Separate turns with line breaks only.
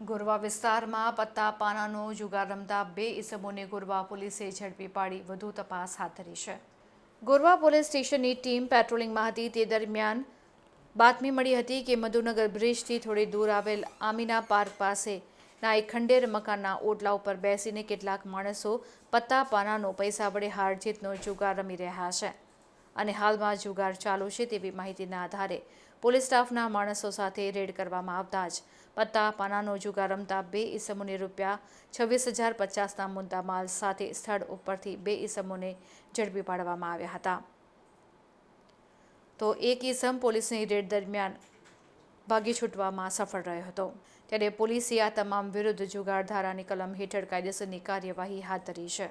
ગોરવા વિસ્તારમાં પત્તા પાનાનો જુગાર રમતા બે ઇસમોને ગોરવા પોલીસે ઝડપી પાડી વધુ તપાસ હાથ ધરી છે. ગોરવા પોલીસ સ્ટેશનની ટીમ પેટ્રોલિંગમાં હતી. તે દરમિયાન બાતમી મળી હતી કે મધુનગર બ્રિજથી થોડી દૂર આવેલ આમીના પાર્ક પાસે ના એક ખંડેર મકાનના ઓટલા ઉપર બેસીને કેટલાક માણસો પત્તા પાનાનો પૈસા વડે હાર જીતનો જુગાર રમી રહ્યા છે. અને હાલમાં જુગાર ચાલુ છે તેવી માહિતીના આધારે પોલીસ સ્ટાફના માણસો સાથે રેડ કરવામાં આવતા જ પત્તા, પાનાનો જુગાર રમતા બે ઈસમોને રૂપિયા છવ્વીસ હજાર પચાસના મુદ્દા માલ સાથે સ્થળ ઉપરથી બે ઈસમોને ઝડપી પાડવામાં આવ્યા હતા. તો એક ઈસમ પોલીસની રેડ દરમિયાન ભાગી છૂટવામાં સફળ રહ્યો હતો. ત્યારે પોલીસે આ તમામ વિરુદ્ધ જુગાર ધારાની કલમ હેઠળ કાયદેસરની કાર્યવાહી હાથ ધરી છે.